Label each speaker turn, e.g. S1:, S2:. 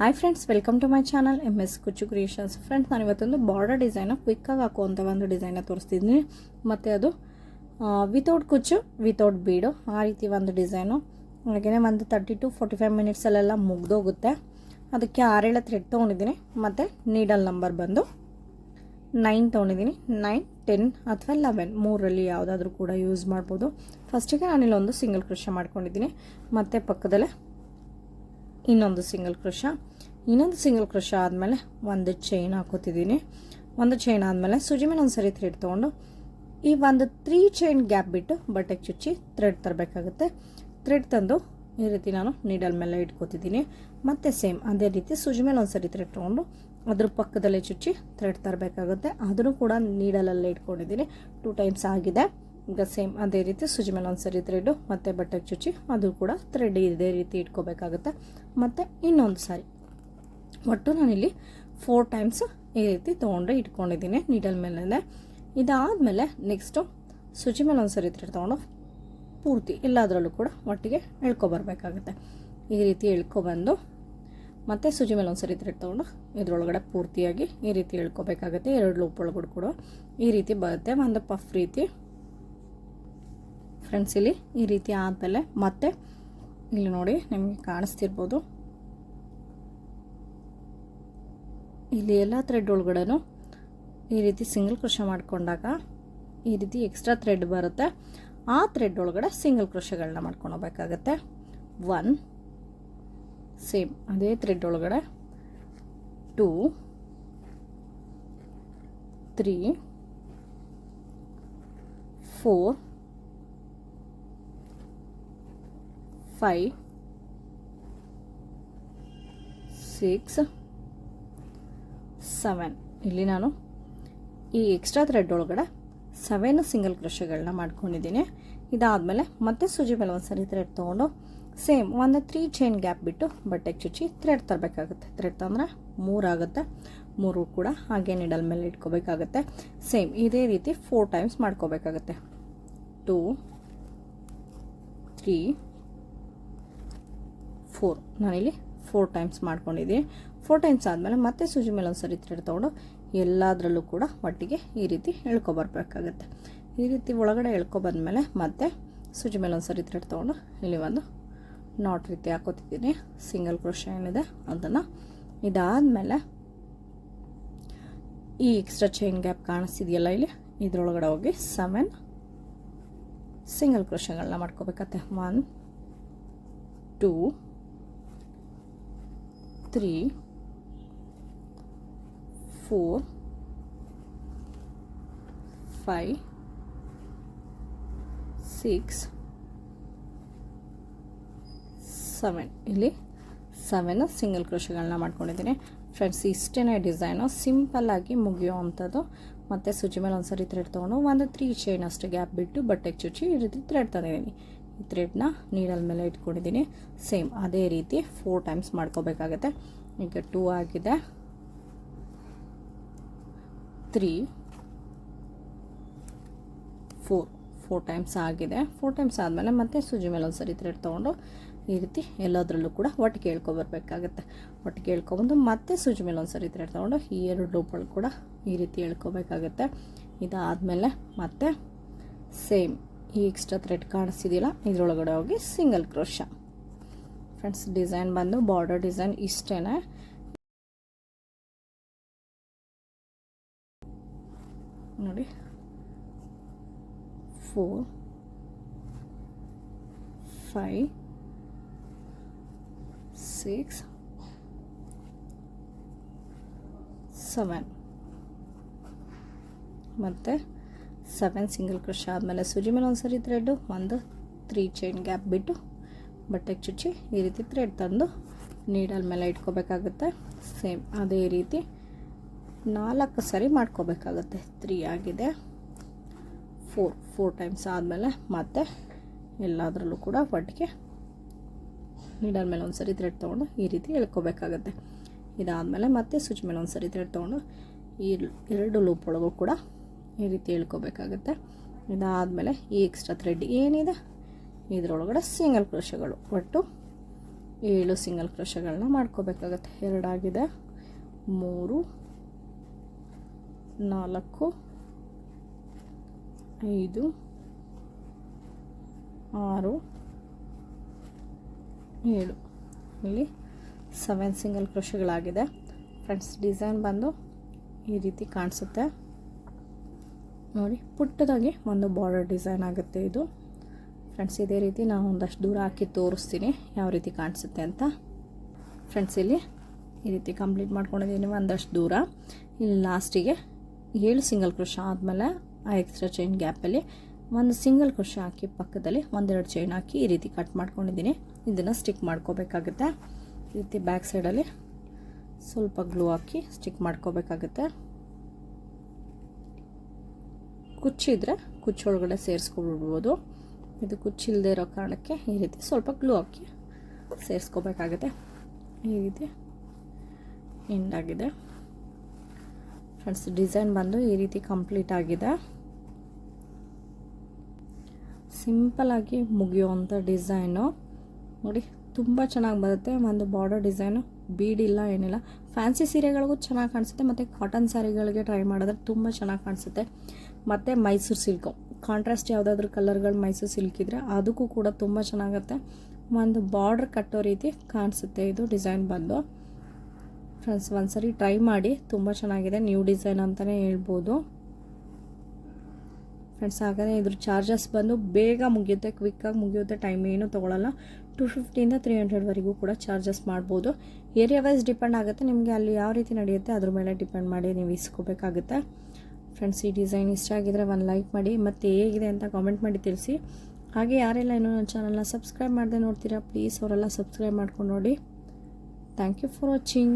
S1: Hi friends welcome to my channel M S Kuchchu creations friends ನಾನು ಇವತ್ತೊಂದು border design ಕ್ವಿಕ್ಕಾಗಿ ಹಾಕುವಂಥ ಒಂದು design ತೋರಿಸ್ತಿದ್ದೀನಿ. ಮತ್ತು ಅದು ವಿತೌಟ್ ಕುಚ್ಚು ವಿತೌಟ್ ಬೀಡು ಆ ರೀತಿ ಒಂದು ಡಿಸೈನು ಹಾಗೆಯೇ ಒಂದು ತರ್ಟಿ ಟು ಫೋರ್ಟಿ ಫೈವ್ ಮಿನಿಟ್ಸಲ್ಲೆಲ್ಲ ಮುಗ್ದೋಗುತ್ತೆ ಅದಕ್ಕೆ ಆರೇಳ ಥ್ರೆಡ್ ತೊಗೊಂಡಿದ್ದೀನಿ. ಮತ್ತು ನೀಡಲ್ ನಂಬರ್ ಬಂದು ನೈನ್ ತೊಗೊಂಡಿದ್ದೀನಿ. ನೈನ್ ಟೆನ್ ಅಥವಾ ಲೆವೆನ್ ಮೂರಲ್ಲಿ ಯಾವುದಾದ್ರೂ ಕೂಡ ಯೂಸ್ ಮಾಡ್ಬೋದು. ಫಸ್ಟಿಗೆ ನಾನಿಲ್ಲೊಂದು ಸಿಂಗಲ್ ಕೃಷಿ ಮಾಡ್ಕೊಂಡಿದ್ದೀನಿ. ಮತ್ತು ಪಕ್ಕದಲ್ಲೇ ಇನ್ನೊಂದು ಸಿಂಗಲ್ ಕೃಷ ಇನ್ನೊಂದು ಸಿಂಗಲ್ ಕೃಷ ಆದಮೇಲೆ ಒಂದು ಚೈನ್ ಹಾಕೋತಿದ್ದೀನಿ. ಒಂದು ಚೈನ್ ಆದಮೇಲೆ ಸುಜಿ ಮೇಲೆ ಒಂದು ಸರಿ ಥ್ರೆಡ್ ತೊಗೊಂಡು ಈ ಒಂದು ತ್ರೀ ಚೈನ್ ಗ್ಯಾಪ್ ಬಿಟ್ಟು ಬಟ್ಟೆಗೆ ಚುಚ್ಚಿ ಥ್ರೆಡ್ ತರಬೇಕಾಗುತ್ತೆ. ಥ್ರೆಡ್ ತಂದು ಈ ರೀತಿ ನಾನು ನೀಡಲ್ ಮೇಲೆ ಇಟ್ಕೋತಿದ್ದೀನಿ. ಮತ್ತು ಸೇಮ್ ಅದೇ ರೀತಿ ಸುಜಿ ಮೇಲೆ ಒಂದು ಸರಿ ಥ್ರೆಡ್ ತೊಗೊಂಡು ಅದ್ರ ಪಕ್ಕದಲ್ಲೇ ಚುಚ್ಚಿ ಥ್ರೆಡ್ ತರಬೇಕಾಗುತ್ತೆ. ಅದನ್ನು ಕೂಡ ನೀಡಲಲ್ಲೇ ಇಟ್ಕೊಂಡಿದ್ದೀನಿ. ಟೂ ಟೈಮ್ಸ್ ಆಗಿದೆ. ಈಗ ಸೇಮ್ ಅದೇ ರೀತಿ ಸುಜಿ ಮೇಲೆ ಒಂದು ಸರಿ ಥ್ರೆಡ್ಡು ಮತ್ತು ಬಟ್ಟೆಗೆ ಚುಚ್ಚಿ ಅದು ಕೂಡ ಥ್ರೆಡ್ ಇದೇ ರೀತಿ ಇಟ್ಕೋಬೇಕಾಗುತ್ತೆ. ಮತ್ತು ಇನ್ನೊಂದು ಸಾರಿ. ಒಟ್ಟು ನಾನಿಲ್ಲಿ ಫೋರ್ ಟೈಮ್ಸ್ ಈ ರೀತಿ ತೊಗೊಂಡು ಇಟ್ಕೊಂಡಿದ್ದೀನಿ ನೀಡಲ್ ಮೇಲೆ ಇದಾದಮೇಲೆ ನೆಕ್ಸ್ಟು ಶುಚಿ ಮೇಲೆ ಒಂದು ಸರಿ ತೊಗೊಂಡು ಪೂರ್ತಿ ಎಲ್ಲದರಲ್ಲೂ ಕೂಡ ಒಟ್ಟಿಗೆ ಎಳ್ಕೊಬರ್ಬೇಕಾಗುತ್ತೆ ಈ ರೀತಿ ಎಳ್ಕೊಬಂದು ಮತ್ತು ಸುಜಿ ಮೇಲೆ ಒಂದು ಸರಿ ಥ್ರೆಡ್ ತೊಗೊಂಡು ಇದರೊಳಗಡೆ ಪೂರ್ತಿಯಾಗಿ ಈ ರೀತಿ ಎಳ್ಕೊಬೇಕಾಗುತ್ತೆ. ಎರಡು ಲೂಪ್ ಒಳಗಡೆ ಕೂಡ ಈ ರೀತಿ ಬರುತ್ತೆ. ಒಂದು ಪಫ್ ರೀತಿ. ಫ್ರೆಂಡ್ಸ್ ಇಲ್ಲಿ ಈ ರೀತಿ ಆದಮೇಲೆ ಮತ್ತೆ ಇಲ್ಲಿ ನೋಡಿ ನಿಮಗೆ ಕಾಣಿಸ್ತಿರ್ಬೋದು. ಇಲ್ಲಿ ಎಲ್ಲ ಥ್ರೆಡ್ ಒಳಗಡೆನೂ ಈ ರೀತಿ ಸಿಂಗಲ್ ಕೃಷ ಮಾಡಿಕೊಂಡಾಗ ಈ ರೀತಿ ಎಕ್ಸ್ಟ್ರಾ ಥ್ರೆಡ್ ಬರುತ್ತೆ. ಆ ಥ್ರೆಡ್ ಒಳಗಡೆ ಸಿಂಗಲ್ ಕೃಷಗಳನ್ನ ಮಾಡ್ಕೊಂಡು ಹೋಗ್ಬೇಕಾಗತ್ತೆ. ಒನ್ ಸೇಮ್ ಅದೇ ಥ್ರೆಡ್ ಒಳಗಡೆ. Two three four five six seven. ಇಲ್ಲಿ ನಾನು ಈ ಎಕ್ಸ್ಟ್ರಾ ಥ್ರೆಡ್ ಒಳಗಡೆ ಸೆವೆನ್ ಸಿಂಗಲ್ ಕ್ರೋಶಗಳನ್ನ ಮಾಡ್ಕೊಂಡಿದ್ದೀನಿ. ಇದಾದಮೇಲೆ ಮತ್ತೆ ಸೂಜಿ ಮೇಲೆ ಒಂದು ಸರಿ ಥ್ರೆಡ್ ತೊಗೊಂಡು ಸೇಮ್ ಒಂದು ತ್ರೀ ಚೈನ್ ಗ್ಯಾಪ್ ಬಿಟ್ಟು ಬಟ್ಟೆಗೆ ಚುಚ್ಚಿ ಥ್ರೆಡ್ ತರಬೇಕಾಗುತ್ತೆ. ಥ್ರೆಡ್ ತಂದರೆ ಮೂರಾಗುತ್ತೆ ಮೂರು ಕೂಡ ಹಾಗೆ ನಿಡಲ್ ಮೇಲೆ ಇಟ್ಕೋಬೇಕಾಗುತ್ತೆ. ಸೇಮ್ ಇದೇ ರೀತಿ ಫೋರ್ ಟೈಮ್ಸ್ ಮಾಡ್ಕೋಬೇಕಾಗುತ್ತೆ. ಟೂ ತ್ರೀ ಫೋರ್ ನಾನಿಲ್ಲಿ ಫೋರ್ ಟೈಮ್ಸ್ ಮಾಡ್ಕೊಂಡಿದ್ದೀವಿ ಫೋರ್ ಟೈಮ್ಸ್ ಆದಮೇಲೆ ಮತ್ತೆ ಸೂಜಿ ಮೇಲೆ ಒಂದು ಸರಿ ಥ್ರೆಡ್ ತೊಗೊಂಡು ಎಲ್ಲದರಲ್ಲೂ ಕೂಡ ಒಟ್ಟಿಗೆ ಈ ರೀತಿ ಎಳ್ಕೊಬರ್ಬೇಕಾಗತ್ತೆ. ಈ ರೀತಿ ಒಳಗಡೆ ಎಳ್ಕೊಬಂದ್ಮೇಲೆ ಮತ್ತೆ ಸೂಜಿ ಮೇಲೆ ಒಂದು ಸರಿ ಥ್ರೆಡ್ ತೊಗೊಂಡು ಇಲ್ಲಿ ಒಂದು ನಾಟ್ ರೀತಿ ಹಾಕೋತಿದ್ದೀನಿ. ಸಿಂಗಲ್ ಕ್ರೋಶ ಏನಿದೆ ಅದನ್ನು. ಇದಾದಮೇಲೆ ಈ ಎಕ್ಸ್ಟ್ರಾ ಚೈನ್ ಗ್ಯಾಪ್ ಕಾಣಿಸ್ತಿದೆಯಲ್ಲ ಇಲ್ಲಿ, ಇದರೊಳಗಡೆ ಹೋಗಿ ಸೆವೆನ್ ಸಿಂಗಲ್ ಕ್ರೋಶಗಳನ್ನ ಮಾಡ್ಕೋಬೇಕತ್ತೆ one two three four five six seven ಇಲ್ಲಿ ಸೆವೆನ್ ಸಿಂಗಲ್ ಕ್ರೋಶಗಳನ್ನ ಮಾಡ್ಕೊಂಡಿದ್ದೀನಿ. ಫ್ರೆಂಡ್ಸ್ ಇಷ್ಟೇ ಡಿಸೈನು ಸಿಂಪಲ್ಲಾಗಿ ಮುಗಿಯುವಂಥದ್ದು ಮತ್ತು ಸುಜಿ ಮೇಲೆ ಒಂದು ಸರಿ ಥ್ರೆಡ್ ತೊಗೊಂಡು ಒಂದು ತ್ರೀ ಚೈನ್ ಅಷ್ಟು ಗ್ಯಾಪ್ ಬಿಟ್ಟು ಬಟ್ಟೆಗೆ ಚುಚ್ಚಿ ಈ ರೀತಿ ಥ್ರೆಡ್ ತಂದಿದ್ದೀನಿ. ಥ್ರೆಡ್ನ ನೀಡಲ್ ಮೇಲೆ ಇಟ್ಕೊಂಡಿದ್ದೀನಿ. ಸೇಮ್ ಅದೇ ರೀತಿ ಫೋರ್ ಟೈಮ್ಸ್ ಮಾಡ್ಕೋಬೇಕಾಗತ್ತೆ. ಈಗ ಟೂ ಆಗಿದೆ. ತ್ರೀ ಫೋರ್ ಫೋರ್ ಟೈಮ್ಸ್ ಆಗಿದೆ. ಫೋರ್ ಟೈಮ್ಸ್ ಆದಮೇಲೆ ಮತ್ತೆ ಸೂಜಿ ಮೇಲೆ ಒಂದು ಸರಿ ಥ್ರೆಡ್ ತೊಗೊಂಡು ಈ ರೀತಿ ಎಲ್ಲದರಲ್ಲೂ ಕೂಡ ಒಟ್ಟಿಗೆ ಹೇಳ್ಕೊಬರ್ಬೇಕಾಗತ್ತೆ ಒಟ್ಟಿಗೆ ಹೇಳ್ಕೊಬಂದು ಮತ್ತೆ ಸೂಜಿ ಮೇಲೆ ಒಂದ್ಸರಿ ಥ್ರೆಡ್ ತೊಗೊಂಡು ಈ ಎರಡು ಲೂಪಲ್ಲಿ ಕೂಡ ಈ ರೀತಿ ಹೇಳ್ಕೊಬೇಕಾಗತ್ತೆ ಇದಾದಮೇಲೆ ಮತ್ತೆ ಸೇಮ್ ಈ ಎಕ್ಸ್ಟ್ರಾ ಥ್ರೆಡ್ ಕಾಣಿಸ್ತಿದೆಯಲ್ಲ, ಇದರೊಳಗಡೆ ಹೋಗಿ ಸಿಂಗಲ್ ಕ್ರೋಶ ಫ್ರೆಂಡ್ಸ್ ಡಿಸೈನ್ ಬಂದು ಬಾರ್ಡರ್ ಡಿಸೈನ್ ಇಷ್ಟೇ ನೋಡಿ. ಫೋರ್ ಫೈವ್ ಸಿಕ್ಸ್ ಸೆವೆನ್ ಮತ್ತು ಸೆವೆನ್ ಸಿಂಗಲ್ ಕ್ರಶ್ ಆದಮೇಲೆ ಸೂಜಿ ಮೇಲೆ ಒಂದು ಸರಿ ಥ್ರೆಡ್ಡು ಒಂದು ತ್ರೀ ಚೈನ್ ಗ್ಯಾಪ್ ಬಿಟ್ಟು ಬಟ್ಟೆಗೆ ಚುಚ್ಚಿ ಈ ರೀತಿ ಥ್ರೆಡ್ ತಂದು ನೀಡಲ್ ಮೇಲೆ ಇಟ್ಕೋಬೇಕಾಗುತ್ತೆ. ಸೇಮ್ ಅದೇ ರೀತಿ ನಾಲ್ಕು ಸರಿ ಮಾಡ್ಕೋಬೇಕಾಗುತ್ತೆ. ತ್ರೀ ಆಗಿದೆ. ಫೋರ್ ಫೋರ್ ಟೈಮ್ಸ್ ಆದಮೇಲೆ ಮತ್ತೆ ಎಲ್ಲದರಲ್ಲೂ ಕೂಡ ಒಟ್ಟಿಗೆ ನೀಡಲ್ ಮೇಲೆ ಒಂದು ಸರಿ ಥ್ರೆಡ್ ತೊಗೊಂಡು ಈ ರೀತಿ ಎಳ್ಕೋಬೇಕಾಗುತ್ತೆ. ಇದಾದಮೇಲೆ ಮತ್ತೆ ಸ್ವಿಚ್ ಮೇಲೆ ಒಂದು ಸರಿ ಥ್ರೆಡ್ ತೊಗೊಂಡು ಈ ಎರಡು ಲೂಪ್ ಒಳಗೂ ಕೂಡ ಈ ರೀತಿ ಹೇಳ್ಕೋಬೇಕಾಗುತ್ತೆ. ಇದಾದಮೇಲೆ ಈ ಎಕ್ಸ್ಟ್ರಾ ಥ್ರೆಡ್ ಏನಿದೆ? ಇದರೊಳಗಡೆ ಸಿಂಗಲ್ ಕ್ರೋಶಗಳು ಒಟ್ಟು ಏಳು ಸಿಂಗಲ್ ಕ್ರೋಶಗಳನ್ನ ಮಾಡ್ಕೋಬೇಕಾಗತ್ತೆ. ಎರಡಾಗಿದೆ. ಮೂರು, ನಾಲ್ಕು, ಐದು, ಆರು, ಏಳು. ಇಲ್ಲಿ ಸೆವೆನ್ ಸಿಂಗಲ್ ಕ್ರೋಶಗಳಾಗಿದೆ ಫ್ರೆಂಡ್ಸ್ ಡಿಸೈನ್ ಬಂದು ಈ ರೀತಿ ಕಾಣಿಸುತ್ತೆ. ನೋಡಿ, ಪುಟ್ಟದಾಗಿ ಒಂದು ಬಾರ್ಡರ್ ಡಿಸೈನ್ ಆಗುತ್ತೆ ಇದು. ಫ್ರೆಂಡ್ಸ್ ಇದೇ ರೀತಿ ನಾನು ಒಂದಷ್ಟು ದೂರ ಹಾಕಿ ತೋರಿಸ್ತೀನಿ ಯಾವ ರೀತಿ ಕಾಣಿಸುತ್ತೆ ಅಂತ. ಫ್ರೆಂಡ್ಸ್ ಇಲ್ಲಿ ಈ ರೀತಿ ಕಂಪ್ಲೀಟ್ ಮಾಡ್ಕೊಂಡಿದ್ದೀನಿ ಒಂದಷ್ಟು ದೂರ. ಇಲ್ಲಿ ಲಾಸ್ಟಿಗೆ ಏಳು ಸಿಂಗಲ್ ಕ್ರೋಶ ಆದಮೇಲೆ ಆ ಎಕ್ಸ್ಟ್ರಾ ಚೈನ್ ಗ್ಯಾಪಲ್ಲಿ ಒಂದು ಸಿಂಗಲ್ ಕ್ರೋಶ ಹಾಕಿ ಪಕ್ಕದಲ್ಲಿ ಒಂದೆರಡು ಚೈನ್ ಹಾಕಿ ಈ ರೀತಿ ಕಟ್ ಮಾಡ್ಕೊಂಡಿದ್ದೀನಿ. ಇದನ್ನು ಸ್ಟಿಕ್ ಮಾಡ್ಕೋಬೇಕಾಗುತ್ತೆ. ಈ ರೀತಿ ಬ್ಯಾಕ್ ಸೈಡಲ್ಲಿ ಸ್ವಲ್ಪ ಗ್ಲೂ ಹಾಕಿ ಸ್ಟಿಕ್ ಮಾಡ್ಕೋಬೇಕಾಗುತ್ತೆ. ಕುಚ್ಚಿದ್ರೆ ಕುಚ್ಚೊಳಗಡೆ ಸೇರಿಸ್ಕೊಬಿಡ್ಬೋದು. ಇದು ಕುಚ್ಚಿಲ್ಲದೆ ಇರೋ ಕಾರಣಕ್ಕೆ ಈ ರೀತಿ ಸ್ವಲ್ಪ ಗ್ಲೂ ಹಾಕಿ ಸೇರಿಸ್ಕೋಬೇಕಾಗುತ್ತೆ. ಈ ರೀತಿ ಎಂಡಾಗಿದೆ ಫ್ರೆಂಡ್ಸ್, ಡಿಸೈನ್ ಬಂದು ಈ ರೀತಿ ಕಂಪ್ಲೀಟ್ ಆಗಿದೆ. ಸಿಂಪಲಾಗಿ ಮುಗಿಯುವಂಥ ಡಿಸೈನು. ನೋಡಿ, ತುಂಬ ಚೆನ್ನಾಗಿ ಬರುತ್ತೆ. ಒಂದು ಬಾರ್ಡರ್ ಡಿಸೈನು, ಬೀಡಿಲ್ಲ, ಏನಿಲ್ಲ. ಫ್ಯಾನ್ಸಿ ಸೀರೆಗಳಿಗೂ ಚೆನ್ನಾಗಿ ಕಾಣಿಸುತ್ತೆ. ಮತ್ತು ಕಾಟನ್ ಸ್ಯಾರಿಗಳಿಗೆ ಟ್ರೈ ಮಾಡಿದ್ರೆ ತುಂಬ ಚೆನ್ನಾಗಿ ಕಾಣಿಸುತ್ತೆ. ಮತ್ತು ಮೈಸೂರು ಸಿಲ್ಕು. ಕಾಂಟ್ರಾಸ್ಟ್ ಯಾವುದಾದ್ರೂ ಕಲರ್ಗಳು ಮೈಸೂರು ಸಿಲ್ಕ್ ಇದ್ದರೆ ಅದಕ್ಕೂ ಕೂಡ ತುಂಬ ಚೆನ್ನಾಗುತ್ತೆ. ಒಂದು ಬಾರ್ಡ್ರ್ ಕಟ್ಟೋ ರೀತಿ ಕಾಣಿಸುತ್ತೆ ಇದು ಡಿಸೈನ್ ಬಂದು. ಫ್ರೆಂಡ್ಸ್, ಒಂದ್ಸರಿ ಟ್ರೈ ಮಾಡಿ. ತುಂಬ ಚೆನ್ನಾಗಿದೆ, ನ್ಯೂ ಡಿಸೈನ್ ಅಂತಲೇ ಹೇಳ್ಬೋದು. ಫ್ರೆಂಡ್ಸ್, ಹಾಗಾದರೆ ಇದ್ರ ಚಾರ್ಜಸ್ ಬಂದು ಬೇಗ ಮುಗಿಯುತ್ತೆ ಕ್ವಿಕ್ಕಾಗಿ ಮುಗಿಯುತ್ತೆ, ಟೈಮ್ ಏನು ತೊಗೊಳಲ್ಲ. ಟು ಫಿಫ್ಟಿಯಿಂದ ತ್ರೀ ಹಂಡ್ರೆಡ್ವರೆಗೂ ಕೂಡ ಚಾರ್ಜಸ್ ಮಾಡ್ಬೋದು. ಏರಿಯಾ ವೈಸ್ ಡಿಪೆಂಡ್ ಆಗುತ್ತೆ, ನಿಮಗೆ ಅಲ್ಲಿ ಯಾವ ರೀತಿ ನಡೆಯುತ್ತೆ, ಅದ್ರ ಮೇಲೆ ಡಿಪೆಂಡ್ ಮಾಡಿ ನೀವು ಇಸ್ಕೋಬೇಕಾಗುತ್ತೆ. ಫ್ರೆಂಡ್ಸ್, ಈ ಡಿಸೈನ್ ಇಷ್ಟ ಆಗಿದ್ರೆ ಒಂದು ಲೈಕ್ ಮಾಡಿ, ಮತ್ತು ಹೇಗಿದೆ ಅಂತ ಕಾಮೆಂಟ್ ಮಾಡಿ ತಿಳಿಸಿ. ಹಾಗೆ ಯಾರೆಲ್ಲ ಇನ್ನೂ ನನ್ನ ಚಾನಲ್ನ ಸಬ್ಸ್ಕ್ರೈಬ್ ಮಾಡದೆ ನೋಡ್ತೀರಾ ಪ್ಲೀಸ್ ಅವರೆಲ್ಲ ಸಬ್ಸ್ಕ್ರೈಬ್ ಮಾಡ್ಕೊಂಡು ನೋಡಿ. Thank you for watching